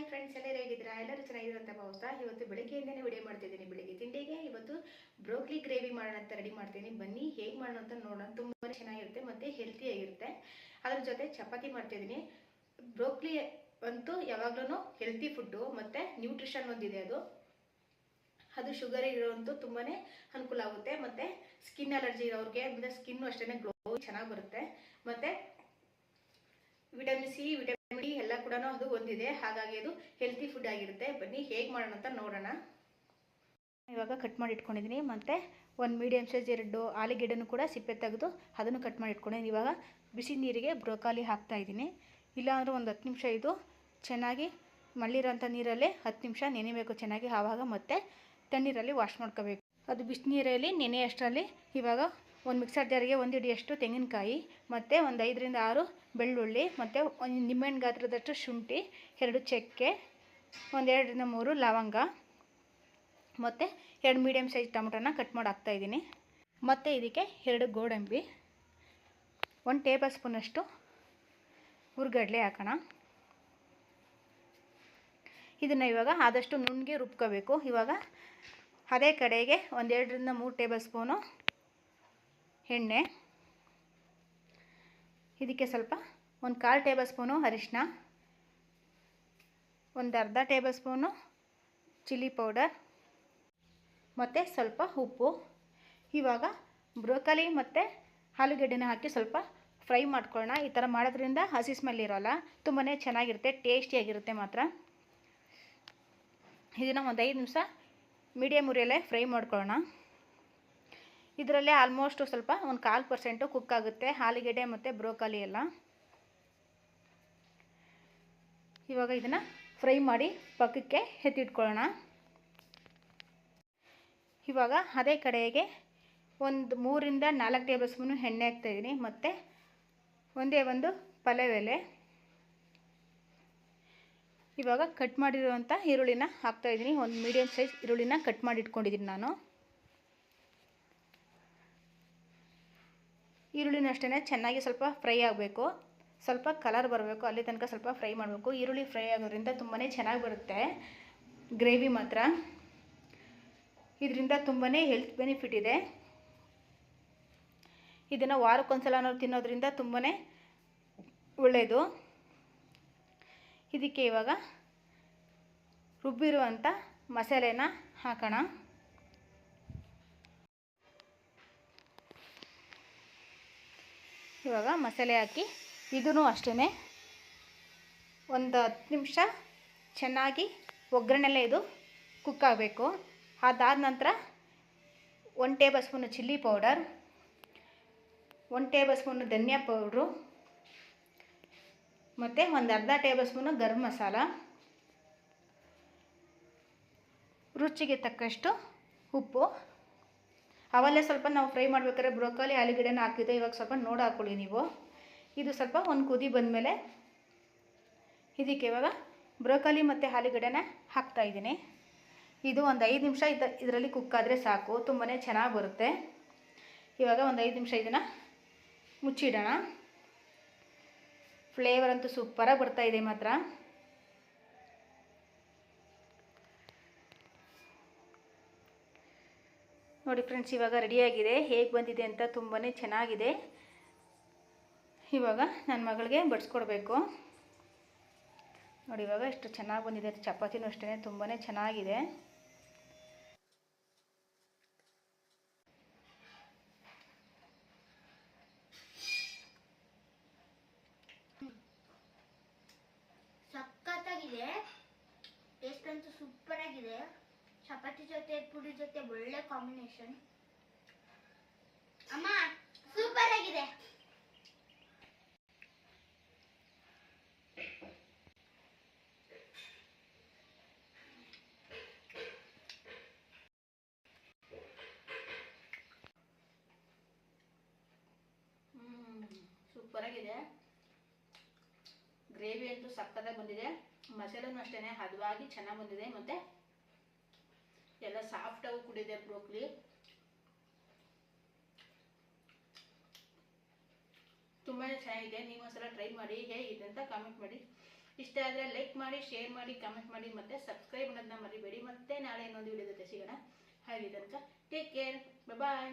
Hi friends ಎಲ್ಲರೂ ಹೇಗಿದ್ದೀರಾ? ಎಲ್ಲರೂ ಚೆನ್ನಾಗಿರುತ್ತೆ ಭಾವಿಸ್ತಾ ಇವತ್ತು ಬೆಳಗ್ಗೆಯಿಂದನೇ ವಿಡಿಯೋ ಮಾಡ್ತಿದ್ದೀನಿ. ಬೆಳಗ್ಗೆ ತಿಂಡಿಗೆ ಇವತ್ತು ಬ್ರೋಕ್ಲಿ ಗ್ರೇವಿ ಮಾಡೋಣ ಅಂತ ರೆಡಿ ಮಾಡ್ತೀನಿ. ಬನ್ನಿ, ಹೇಗೆ ಮಾಡೋಣ ಅಂತ ನೋಡೋಣ. ತುಂಬಾ ಚೆನ್ನಾಗಿರುತ್ತೆ ಮತ್ತು ಹೆಲ್ತಿಯಾಗಿರುತ್ತೆ ಅದ್ರ ಜೊತೆ ಚಪಾತಿ ಮಾಡ್ತಿದ್ದೀನಿ. ಬ್ರೋಕ್ಲಿ ಅಂತೂ ಯಾವಾಗಲೂ ಹೆಲ್ತಿ ಫುಡ್ಡು ಮತ್ತು ನ್ಯೂಟ್ರಿಷನ್ ಒಂದಿದೆ ಅದು. ಅದು ಶುಗರ್ ಇರೋವಂತೂ ತುಂಬಾ ಅನುಕೂಲ ಆಗುತ್ತೆ. ಮತ್ತು ಸ್ಕಿನ್ ಅಲರ್ಜಿ ಇರೋರಿಗೆ ಮತ್ತು ಸ್ಕಿನ್ನು ಅಷ್ಟೇ ಗ್ಲೋ ಚೆನ್ನಾಗಿ ಬರುತ್ತೆ. ಮತ್ತು ವಿಟಮಿನ್ ಸಿ ವಿಟಮಿನ್ ಡಿ ಕೂಡ ಅದು ಹೊಂದಿದೆ ಹಾಗಾಗಿ ಅದು ಹೆಲ್ತಿ ಫುಡ್ ಆಗಿರುತ್ತೆ. ಬನ್ನಿ, ಹೇಗೆ ಮಾಡೋಣ ಅಂತ ನೋಡೋಣ. ಇವಾಗ ಕಟ್ ಮಾಡಿ ಇಟ್ಕೊಂಡಿದ್ದೀನಿ ಮತ್ತು ಒಂದು ಮೀಡಿಯಮ್ ಸೈಜ್ ಎರಡು ಆಲೂಗೆಡ್ಡೆನೂ ಕೂಡ ಸಿಪ್ಪೆ ತೆಗೆದು ಅದನ್ನು ಕಟ್ ಮಾಡಿ ಇಟ್ಕೊಂಡಿದ್ದೀನಿ ಇವಾಗ ಬಿಸಿ ನೀರಿಗೆ ಬ್ರೋಕಾಲಿ ಹಾಕ್ತಾ ಇದ್ದೀನಿ. ಇಲ್ಲಾಂದ್ರೆ ಒಂದು ಹತ್ತು ನಿಮಿಷ ಇದು ಚೆನ್ನಾಗಿ ಮಳ್ಳಿರೋಂಥ ನೀರಲ್ಲೇ ಹತ್ತು ನಿಮಿಷ ನೆನೆಬೇಕು ಚೆನ್ನಾಗಿ. ಆವಾಗ ಮತ್ತೆ ತಣ್ಣೀರಲ್ಲಿ ವಾಶ್ ಮಾಡ್ಕೋಬೇಕು. ಅದು ಬಿಸಿನೀರಲ್ಲಿ ನೆನೆ ಅಷ್ಟರಲ್ಲಿ ಇವಾಗ ಒಂದು ಮಿಕ್ಸರ್ ಜಾರಿಗೆ ಒಂದು ಹಿಡಿಯಷ್ಟು ತೆಂಗಿನಕಾಯಿ, ಮತ್ತು ಒಂದು ಐದರಿಂದ ಆರು ಬೆಳ್ಳುಳ್ಳಿ, ಮತ್ತು ಒಂದು ನಿಂಬೆಹಣ್ಣು ಗಾತ್ರದಷ್ಟು ಶುಂಠಿ, ಎರಡು ಚಕ್ಕೆ ಒಂದೆರಡರಿಂದ ಮೂರು ಲವಂಗ, ಮತ್ತು ಎರಡು ಮೀಡಿಯಮ್ ಸೈಜ್ ಟೊಮೊಟೊನ ಕಟ್ ಮಾಡಿ ಹಾಕ್ತಾಯಿದ್ದೀನಿ ಮತ್ತು ಇದಕ್ಕೆ ಎರಡು ಗೋಡಂಬಿ, ಒಂದು ಟೇಬಲ್ ಸ್ಪೂನಷ್ಟು ಹುರ್ಗಡ್ಲೆ ಹಾಕೋಣ. ಇದನ್ನು ಇವಾಗ ಆದಷ್ಟು ನುಣ್ಣಗೆ ರುಬ್ಕೋಬೇಕು. ಇವಾಗ ಅದೇ ಕಡೆಗೆ ಒಂದೆರಡರಿಂದ ಮೂರು ಟೇಬಲ್ ಸ್ಪೂನು ಎಣ್ಣೆ. ಇದಕ್ಕೆ ಸ್ವಲ್ಪ ಒಂದು ಕಾಲು ಟೇಬಲ್ ಸ್ಪೂನು ಅರಿಶಿನ ಒಂದು ಅರ್ಧ ಟೇಬಲ್ ಸ್ಪೂನು ಚಿಲ್ಲಿ ಪೌಡರ್. ಮತ್ತು ಸ್ವಲ್ಪ ಉಪ್ಪು. ಇವಾಗ ಬ್ರೋಕಲಿ ಮತ್ತು ಆಲೂಗಡ್ಡೆನ ಹಾಕಿ ಸ್ವಲ್ಪ ಫ್ರೈ ಮಾಡ್ಕೊಳ್ಳೋಣ. ಈ ಥರ ಮಾಡೋದ್ರಿಂದ ಹಸಿ ಸ್ಮೆಲ್ ಇರೋಲ್ಲ. ತುಂಬಾ ಚೆನ್ನಾಗಿರುತ್ತೆ, ಟೇಸ್ಟಿಯಾಗಿರುತ್ತೆ ಮಾತ್ರ. ಇದನ್ನು ಒಂದು ಐದು ನಿಮಿಷ ಮೀಡಿಯಮ್ ಉರಿಯಲ್ಲೇ ಫ್ರೈ ಮಾಡ್ಕೊಳ್ಳೋಣ. ಇದರಲ್ಲೇ ಆಲ್ಮೋಸ್ಟು ಸ್ವಲ್ಪ ಒಂದು ಕಾಲು ಪರ್ಸೆಂಟು ಕುಕ್ ಆಗುತ್ತೆ. ಆಲೂಗೆಡ್ಡೆ ಮತ್ತು ಬ್ರೋಕಾಲಿ ಎಲ್ಲ. ಇವಾಗ ಇದನ್ನು ಫ್ರೈ ಮಾಡಿ ಪಕ್ಕಕ್ಕೆ ಎತ್ತಿಟ್ಕೊಳ್ಳೋಣ. ಇವಾಗ ಅದೇ ಕಡೆಗೆ ಒಂದು ಮೂರಿಂದ ನಾಲ್ಕು ಟೇಬಲ್ ಸ್ಪೂನು ಎಣ್ಣೆ ಹಾಕ್ತಾಯಿದ್ದೀನಿ ಮತ್ತು ಒಂದೇ ಒಂದು ಪಲೆವೆಲೆ ಇವಾಗ ಕಟ್ ಮಾಡಿರುವಂಥ ಈರುಳ್ಳಿನ ಹಾಕ್ತಾಯಿದ್ದೀನಿ ಒಂದು ಮೀಡಿಯಮ್ ಸೈಜ್ ಈರುಳ್ಳಿನ ಕಟ್ ಮಾಡಿ ಇಟ್ಕೊಂಡಿದ್ದೀನಿ ನಾನು. ಈರುಳ್ಳಿನ ಅಷ್ಟೇ ಚೆನ್ನಾಗಿ ಸ್ವಲ್ಪ ಫ್ರೈ ಆಗಬೇಕು. ಸ್ವಲ್ಪ ಕಲರ್ ಬರಬೇಕು. ಅಲ್ಲಿ ತನಕ ಸ್ವಲ್ಪ ಫ್ರೈ ಮಾಡಬೇಕು. ಈರುಳ್ಳಿ ಫ್ರೈ ಆಗೋದ್ರಿಂದ ತುಂಬಾ ಚೆನ್ನಾಗಿ ಬರುತ್ತೆ. ಗ್ರೇವಿ ಮಾತ್ರ. ಇದರಿಂದ ತುಂಬಾ ಹೆಲ್ತ್ ಬೆನಿಫಿಟ್ ಇದೆ. ಇದನ್ನು ವಾರಕ್ಕೊಂದ್ಸಲ ನಾವು ತಿನ್ನೋದ್ರಿಂದ ತುಂಬಾ ಒಳ್ಳೆಯದು ಇದಕ್ಕೆ ಇವಾಗ ರುಬ್ಬಿರುವಂಥ ಮಸಾಲೆನ ಹಾಕೋಣ. ಇವಾಗ ಮಸಾಲೆ ಹಾಕಿ ಇದೂ ಅಷ್ಟೇ ಒಂದು ಹತ್ತು ನಿಮಿಷ ಚೆನ್ನಾಗಿ ಒಗ್ಗರಣೆಲ್ಲ ಇದು ಕುಕ್ ಆಗಬೇಕು. ಅದಾದ ನಂತರ one tablespoon chilli powder one tablespoon dhania powder, ಮತ್ತು ಒಂದು ಅರ್ಧ ಟೇಬಲ್ ಸ್ಪೂನು ಗರಂ ಮಸಾಲ. ರುಚಿಗೆ ತಕ್ಕಷ್ಟು ಉಪ್ಪು. ಅವಲ್ಲೇ ಸ್ವಲ್ಪ ನಾವು ಫ್ರೈ ಮಾಡ್ಬೇಕಾದ್ರೆ ಬ್ರೋಕಾಲಿ, ಆಲೂಗಡ್ಡೆನ ಹಾಕಿದ್ದೆ ಇವಾಗ ಸ್ವಲ್ಪ ನೋಡಿ ಹಾಕ್ಕೊಳ್ಳಿ ನೀವು. ಇದು ಸ್ವಲ್ಪ ಒಂದು ಕುದಿ ಬಂದಮೇಲೆ ಇದಕ್ಕೆ ಇವಾಗ ಬ್ರೋಕಾಲಿ ಮತ್ತು ಆಲಿಗಡೆನ ಹಾಕ್ತಾ ಇದ್ದೀನಿ. ಇದು ಒಂದು ಐದು ನಿಮಿಷ ಇದರಲ್ಲಿ ಇದರಲ್ಲಿ ಕುಕ್ಕಾದರೆ ಸಾಕು ತುಂಬಾ ಚೆನ್ನಾಗಿ ಬರುತ್ತೆ. ಇವಾಗ ಒಂದು ಐದು ನಿಮಿಷ ಇದನ್ನು ಮುಚ್ಚಿಡೋಣ. ಫ್ಲೇವರ್ ಅಂತೂ ಸೂಪರಾಗಿ ಬರ್ತಾಯಿದೆ ಮಾತ್ರ. ನೋಡಿ ಫ್ರೆಂಡ್ಸ್, ಇವಾಗ ರೆಡಿಯಾಗಿದೆ ಹೇಗೆ ಬಂದಿದೆ ಅಂತ ತುಂಬಾ ಚೆನ್ನಾಗಿದೆ. ಇವಾಗ ನನ್ನ ಮಗಳಿಗೆ ಬಡಿಸ್ಕೊಡ್ಬೇಕು. ನೋಡಿ ಇವಾಗ ಎಷ್ಟು ಚೆನ್ನಾಗಿ ಬಂದಿದೆ. ಚಪಾತಿನೂ ಅಷ್ಟೇ ತುಂಬಾ ಚೆನ್ನಾಗಿದೆ ಸಖತ್ತಾಗಿದೆ ಟೇಸ್ಟ್ ಅಂತೂ ಸೂಪರ್ ಆಗಿದೆ ಚಪಾತಿ ಜೊತೆ, ಪುಡಿ ಜೊತೆ ಒಳ್ಳೆ ಕಾಂಬಿನೇಷನ್ ಅಮ್ಮ ಸೂಪರ್ ಆಗಿದೆ. ಸೂಪರಾಗಿದೆ ಗ್ರೇವಿ ಅಂತೂ ಸಕ್ಕತ್ತಾಗಿ ಬಂದಿದೆ. ಮಸಾಲೆನೂ ಅಷ್ಟೇನೆ, ಹದವಾಗಿ ಚೆನ್ನಾಗಿ ಬಂದಿದೆ. ಮತ್ತು ಎಲ್ಲ ಸಾಫ್ಟಾಗಿ ಕುಡಿದೆ ಬ್ರೋಕ್ಲಿ. ತುಂಬಾ ಚೆನ್ನಾಗಿದೆ. ನೀವು ಒಂದ್ಸಲ ಟ್ರೈ ಮಾಡಿ, ಹೇಗಿದೆ ಅಂತ ಕಾಮೆಂಟ್ ಮಾಡಿ. ಇಷ್ಟ ಆದರೆ ಲೈಕ್ ಮಾಡಿ ಶೇರ್ ಮಾಡಿ ಕಾಮೆಂಟ್ ಮಾಡಿ, ಮತ್ತೆ ಸಬ್ಸ್ಕ್ರೈಬ್ ಮಾಡೋದನ್ನ ಮರಿಬೇಡಿ. ಮತ್ತೆ ನಾಳೆ ಇನ್ನೊಂದು ವಿಡಿಯೋ ಜೊತೆ ಸಿಗೋಣ. ಹಾಗೆ ತನಕ ಟೇಕ್ ಕೇರ್ ಬಾಯ್